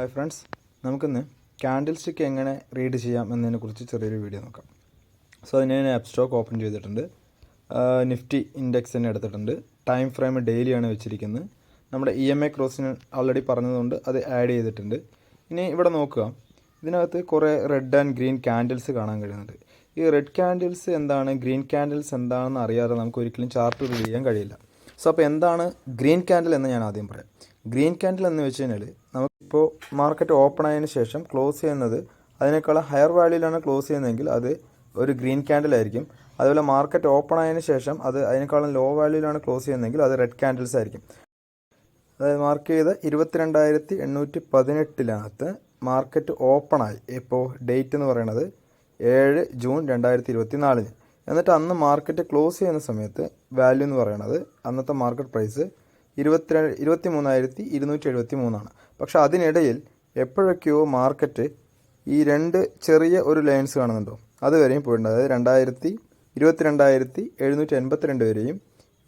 Hi friends നമുക്കിന്ന് candle stick എങ്ങനെ read ചെയ്യാം എന്നതിനെക്കുറിച്ച് ചെറിയൊരു വീഡിയോ നോക്കാം. സോ അതിന് ഞാൻ ആപ്പ് സ്റ്റോക്ക് ഓപ്പൺ ചെയ്തിട്ടുണ്ട്. നിഫ്റ്റി ഇൻഡെക്സ് തന്നെ എടുത്തിട്ടുണ്ട്. ടൈം ഫ്രെയിം ഡെയിലിയാണ് വെച്ചിരിക്കുന്നത്. നമ്മുടെ ഇ എം ഐ ക്രോസിന് ഓൾറെഡി പറഞ്ഞതുകൊണ്ട് അത് ആഡ് ചെയ്തിട്ടുണ്ട്. ഇനി ഇവിടെ നോക്കുക. ഇതിനകത്ത് കുറേ റെഡ് ആൻഡ് ഗ്രീൻ ക്യാൻഡിൽസ് കാണാൻ കഴിയുന്നുണ്ട്. ഈ റെഡ് ക്യാൻഡിൽസ് എന്താണ്? ഗ്രീൻ ക്യാൻഡിൽസ് എന്താണെന്ന് അറിയാതെ നമുക്ക് ഒരിക്കലും ചാർട്ട് റീഡ് ചെയ്യാൻ കഴിയില്ല. സോ അപ്പോൾ എന്താണ് ഗ്രീൻ ക്യാൻഡിൽ എന്ന് ഞാൻ ആദ്യം പറയാം. ഗ്രീൻ ക്യാൻഡിൽ എന്ന് വെച്ച് കഴിഞ്ഞാൽ നമുക്കിപ്പോൾ മാർക്കറ്റ് ഓപ്പൺ ആയതിനു ശേഷം ക്ലോസ് ചെയ്യുന്നത് അതിനേക്കാൾ ഹയർ വാല്യൂലാണ് ക്ലോസ് ചെയ്യുന്നതെങ്കിൽ അത് ഒരു ഗ്രീൻ ക്യാൻഡിൽ ആയിരിക്കും. അതുപോലെ മാർക്കറ്റ് ഓപ്പൺ ആയതിനു ശേഷം അത് അതിനേക്കാളും ലോ വാല്യൂലാണ് ക്ലോസ് ചെയ്യുന്നതെങ്കിൽ അത് റെഡ് ക്യാൻഡിൽസ് ആയിരിക്കും. അതായത് മാർക്ക് ചെയ്ത ഇരുപത്തിരണ്ടായിരത്തി എണ്ണൂറ്റി പതിനെട്ടിനകത്ത് മാർക്കറ്റ് ഓപ്പൺ ആയി. ഇപ്പോൾ ഡേറ്റ് എന്ന് പറയുന്നത് ഏഴ് ജൂൺ രണ്ടായിരത്തി ഇരുപത്തി നാലിന് എന്നിട്ട് അന്ന് മാർക്കറ്റ് ക്ലോസ് ചെയ്യുന്ന സമയത്ത് വാല്യൂ എന്ന് പറയുന്നത് അന്നത്തെ മാർക്കറ്റ് പ്രൈസ് ഇരുപത്തി ഇരുപത്തി മൂന്നായിരത്തി ഇരുന്നൂറ്റി എഴുപത്തി മൂന്നാണ് പക്ഷേ അതിനിടയിൽ എപ്പോഴൊക്കെയോ മാർക്കറ്റ് ഈ രണ്ട് ചെറിയ ഒരു ലൈൻസ് കാണുന്നുണ്ടോ? അതുവരെയും പോയിട്ടുണ്ട്. അതായത് രണ്ടായിരത്തി ഇരുപത്തിരണ്ടായിരത്തി എഴുന്നൂറ്റി എൺപത്തിരണ്ട് വരെയും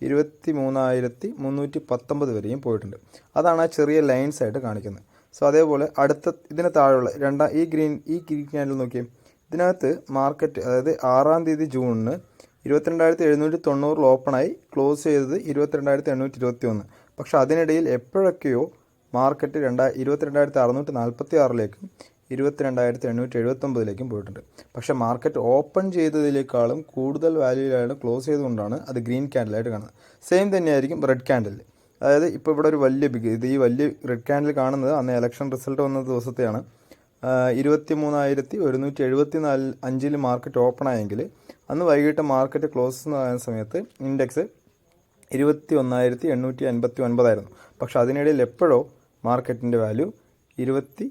ഇരുപത്തി മൂന്നായിരത്തി മുന്നൂറ്റി പത്തൊമ്പത് വരെയും പോയിട്ടുണ്ട്. അതാണ് ആ ചെറിയ ലൈൻസ് ആയിട്ട് കാണിക്കുന്നത്. സോ അതേപോലെ അടുത്ത ഇതിന് താഴെയുള്ള രണ്ടാം ഈ ഗ്രീൻ ഈ ഗ്രീൻ ക്യാൻഡിൽ നോക്കിയേ ഇതിനകത്ത് മാർക്കറ്റ് അതായത് ആറാം തീയതി ജൂണിന് ഇരുപത്തിരണ്ടായിരത്തി എഴുന്നൂറ്റി തൊണ്ണൂറിൽ ഓപ്പണായി. ക്ലോസ് ചെയ്തത് ഇരുപത്തിരണ്ടായിരത്തി എണ്ണൂറ്റി ഇരുപത്തി ഒന്ന് പക്ഷെ അതിനിടയിൽ എപ്പോഴൊക്കെയോ മാർക്കറ്റ് രണ്ടാ ഇരുപത്തിരണ്ടായിരത്തി അറുന്നൂറ്റി നാൽപ്പത്തി ആറിലേക്കും ഇരുപത്തിരണ്ടായിരത്തി എണ്ണൂറ്റി എഴുപത്തൊമ്പതിലേക്കും പോയിട്ടുണ്ട്. പക്ഷേ മാർക്കറ്റ് ഓപ്പൺ ചെയ്തതിനേക്കാളും കൂടുതൽ വാല്യൂയിലാണ് ക്ലോസ് ചെയ്തുകൊണ്ടാണ് അത് ഗ്രീൻ ക്യാൻഡിലായിട്ട് കാണുന്നത്. സെയിം തന്നെയായിരിക്കും റെഡ് ക്യാൻഡിൽ അതായത് ഇപ്പോൾ ഇവിടെ ഒരു വലിയ ബിഗ് ഇത് ഈ വലിയ റെഡ് ക്യാൻഡിൽ കാണുന്നത് അന്ന് ഇലക്ഷൻ റിസൾട്ട് വന്ന ദിവസത്തെയാണ്. ഇരുപത്തി മൂന്നായിരത്തി ഒരുന്നൂറ്റി എഴുപത്തി നാല് അഞ്ചിൽ മാർക്കറ്റ് ഓപ്പൺ ആയെങ്കിൽ അന്ന് വൈകിട്ട് മാർക്കറ്റ് ക്ലോസ് ആയ സമയത്ത് ഇൻഡെക്സ് ഇരുപത്തി ഒന്നായിരത്തി എണ്ണൂറ്റി അൻപത്തി ഒൻപതായിരുന്നു പക്ഷെ അതിനിടയിൽ എപ്പോഴോ മാർക്കറ്റിന്റെ വാല്യൂ ഇരുപത്തി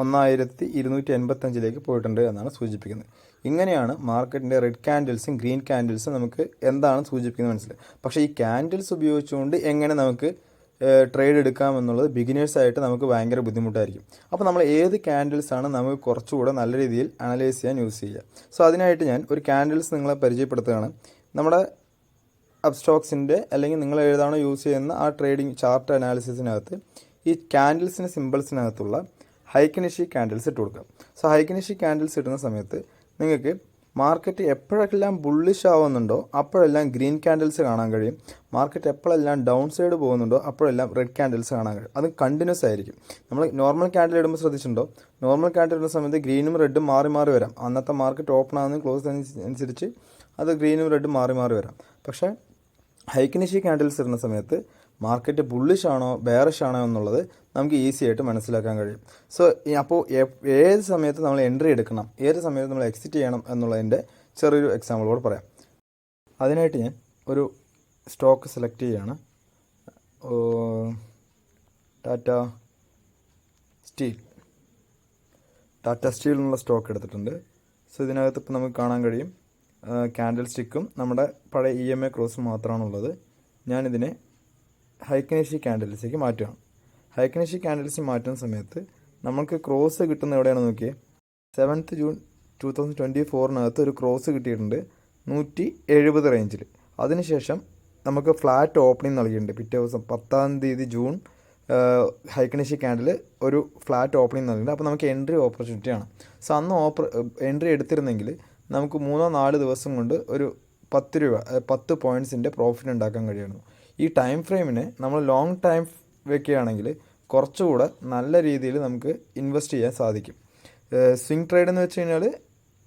ഒന്നായിരത്തി ഇരുന്നൂറ്റി എൺപത്തഞ്ചിലേക്ക് പോയിട്ടുണ്ട് എന്നാണ് സൂചിപ്പിക്കുന്നത്. ഇങ്ങനെയാണ് മാർക്കറ്റിന്റെ റെഡ് ക്യാൻഡിൽസും ഗ്രീൻ ക്യാൻഡിൽസും നമുക്ക് എന്താണ് സൂചിപ്പിക്കുന്നത് മനസ്സിലായി? പക്ഷേ ഈ ക്യാൻഡിൽസ് ഉപയോഗിച്ചുകൊണ്ട് എങ്ങനെ നമുക്ക് ട്രേഡ് എടുക്കാം എന്നുള്ളത് ബിഗിനേഴ്സായിട്ട് നമുക്ക് ഭയങ്കര ബുദ്ധിമുട്ടായിരിക്കും. അപ്പോൾ നമ്മൾ ഏത് ക്യാൻഡിൽസാണ് നമുക്ക് കുറച്ചുകൂടെ നല്ല രീതിയിൽ അനലൈസ് ചെയ്യാൻ യൂസ് ചെയ്യുക. സോ അതിനായിട്ട് ഞാൻ ഒരു ക്യാൻഡിൽസ് നിങ്ങളെ പരിചയപ്പെടുത്തുകയാണ്. നമ്മുടെ അബ്സ്റ്റോക്സിന്റെ അല്ലെങ്കിൽ നിങ്ങൾ ഏതാണോ യൂസ് ചെയ്യുന്ന ആ ട്രേഡിംഗ് ചാർട്ട് അനാലിസിസിനകത്ത് ഈ ക്യാൻഡിൽസിന്റെ സിമ്പിൾസിനകത്തുള്ള ഹൈക്കനിഷി ക്യാൻഡിൽസ് ഇട്ട് കൊടുക്കുക. സോ ഹൈക്കനിഷി ക്യാൻഡിൽസ് ഇടുന്ന സമയത്ത് നിങ്ങൾക്ക് മാർക്കറ്റ് എപ്പോഴെല്ലാം ബുള്ളിഷ് ആവുന്നുണ്ടോ അപ്പോഴെല്ലാം ഗ്രീൻ ക്യാൻഡിൽസ് കാണാൻ കഴിയും. മാർക്കറ്റ് എപ്പോഴെല്ലാം ഡൗൺ സൈഡ് പോകുന്നുണ്ടോ അപ്പോഴെല്ലാം റെഡ് ക്യാൻഡിൽസ് കാണാൻ കഴിയും. അത് കണ്ടിന്യൂസ് ആയിരിക്കും. നമ്മൾ നോർമൽ ക്യാൻഡിൽ ഇടുമ്പോൾ ശ്രദ്ധിച്ചിട്ടുണ്ടോ? നോർമൽ ക്യാൻഡിൽ ഇടുന്ന സമയത്ത് ഗ്രീനും റെഡും മാറി മാറി വരാം. അന്നത്തെ മാർക്കറ്റ് ഓപ്പൺ ആകുന്ന ക്ലോസ് അനുസരിച്ച് അത് ഗ്രീനും റെഡും മാറി മാറി വരാം. പക്ഷേ ഹൈക്കിനിഷി ക്യാൻഡിൽസ് ഇടുന്ന സമയത്ത് മാർക്കറ്റ് ബുള്ളിഷ് ആണോ ബെയറിഷ് ആണോ എന്നുള്ളത് നമുക്ക് ഈസി ആയിട്ട് മനസ്സിലാക്കാൻ കഴിയും. സോ അപ്പോൾ ഏത് സമയത്ത് നമ്മൾ എൻട്രി എടുക്കണം ഏത് സമയത്ത് നമ്മൾ എക്സിറ്റ് ചെയ്യണം എന്നുള്ളതിന്റെ ചെറിയൊരു എക്സാമ്പിൾ എക്സാമ്പിളോട് പറയാം. അതിനായിട്ട് ഞാൻ ഒരു സ്റ്റോക്ക് സെലക്ട് ചെയ്യുകയാണ് ടാറ്റ സ്റ്റീൽ ടാറ്റ സ്റ്റീൽ എന്നുള്ള സ്റ്റോക്ക് എടുത്തിട്ടുണ്ട്. സോ ഇതിനകത്ത് ഇപ്പോൾ നമുക്ക് കാണാൻ കഴിയും ക്യാൻഡിൽ സ്റ്റിക്കും നമ്മുടെ പഴയ ഇ എം എ ക്രോസും മാത്രമാണുള്ളത്. ഞാനിതിനെ ഹൈക്കനേഷി ക്യാൻഡിൽസിലേക്ക് മാറ്റുകയാണ് ഹൈക്കനേഷി കാൻഡിൽസ് മാറ്റുന്ന സമയത്ത് നമുക്ക് ക്രോസ് കിട്ടുന്ന എവിടെയാണ് നോക്കിയേ? Seventh June two thousand twenty ഫോറിനകത്ത് ഒരു ക്രോസ് കിട്ടിയിട്ടുണ്ട്. നൂറ്റി എഴുപത് റേഞ്ചിൽ അതിനുശേഷം നമുക്ക് ഫ്ലാറ്റ് ഓപ്പണിംഗ് നൽകിയിട്ടുണ്ട്. പിറ്റേ ദിവസം പത്താം തീയതി ജൂൺ ഹൈക്കണിഷി ക്യാൻഡിൽ ഒരു ഫ്ലാറ്റ് ഓപ്പണിംഗ് നൽകിയിട്ടുണ്ട്. അപ്പോൾ നമുക്ക് എൻട്രി ഓപ്പർച്യൂണിറ്റിയാണ് സോ അന്ന് ഓപ്പർ എൻട്രി എടുത്തിരുന്നെങ്കിൽ നമുക്ക് മൂന്നോ നാല് ദിവസം കൊണ്ട് ഒരു പത്ത് രൂപ പത്ത് പോയിന്റ്സിന്റെ പ്രോഫിറ്റ് ഉണ്ടാക്കാൻ കഴിയുന്നു ഈ ടൈം ഫ്രെയിമിനെ നമ്മൾ ലോങ് ടൈം വെക്കുകയാണെങ്കിൽ കുറച്ചുകൂടെ നല്ല രീതിയിൽ നമുക്ക് ഇൻവെസ്റ്റ് ചെയ്യാൻ സാധിക്കും. സ്വിംഗ് ട്രേഡ് എന്ന് വെച്ച് കഴിഞ്ഞാൽ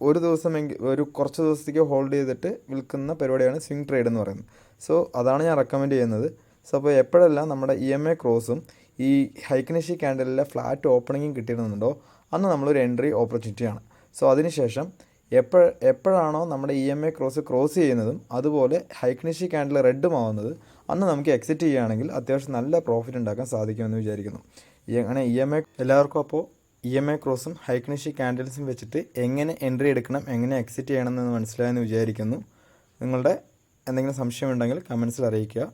ഒരു ദിവസമെങ്കിൽ ഒരു കുറച്ച് ദിവസത്തേക്ക് ഹോൾഡ് ചെയ്തിട്ട് വിൽക്കുന്ന പരിപാടിയാണ് സ്വിംഗ് ട്രേഡ് എന്ന് പറയുന്നത്. സോ അതാണ് ഞാൻ റെക്കമെൻഡ് ചെയ്യുന്നത്. സോ അപ്പോൾ എപ്പോഴെല്ലാം നമ്മുടെ ഇ എം എ ക്രോസും ഈ ഹൈക്കനിഷി ക്യാൻഡലിലെ ഫ്ലാറ്റ് ഓപ്പണിങ്ങും കിട്ടിയിരുന്നുണ്ടോ അന്ന് നമ്മളൊരു എൻട്രി ഓപ്പർച്യൂണിറ്റിയാണ് സോ അതിനുശേഷം എപ്പോഴ എപ്പോഴാണോ നമ്മുടെ E M A cross cross ചെയ്യുന്നതും അതുപോലെ ഹൈക്നിഷി ക്യാൻഡിൽ റെഡും ആവുന്നത് അന്ന് നമുക്ക് എക്സിറ്റ് ചെയ്യുകയാണെങ്കിൽ അത്യാവശ്യം നല്ല പ്രോഫിറ്റ് ഉണ്ടാക്കാൻ സാധിക്കുമെന്ന് വിചാരിക്കുന്നു. അങ്ങനെ ഇ എം എ എല്ലാവർക്കും അപ്പോൾ ഇ എം എ ക്രോസും ഹൈക്കനിഷി ക്യാൻഡിൽസും വെച്ചിട്ട് എങ്ങനെ എൻട്രി എടുക്കണം എങ്ങനെ എക്സിറ്റ് ചെയ്യണം എന്ന് മനസ്സിലായെന്ന് വിചാരിക്കുന്നു. നിങ്ങളുടെ എന്തെങ്കിലും സംശയമുണ്ടെങ്കിൽ കമൻസിൽ അറിയിക്കുക.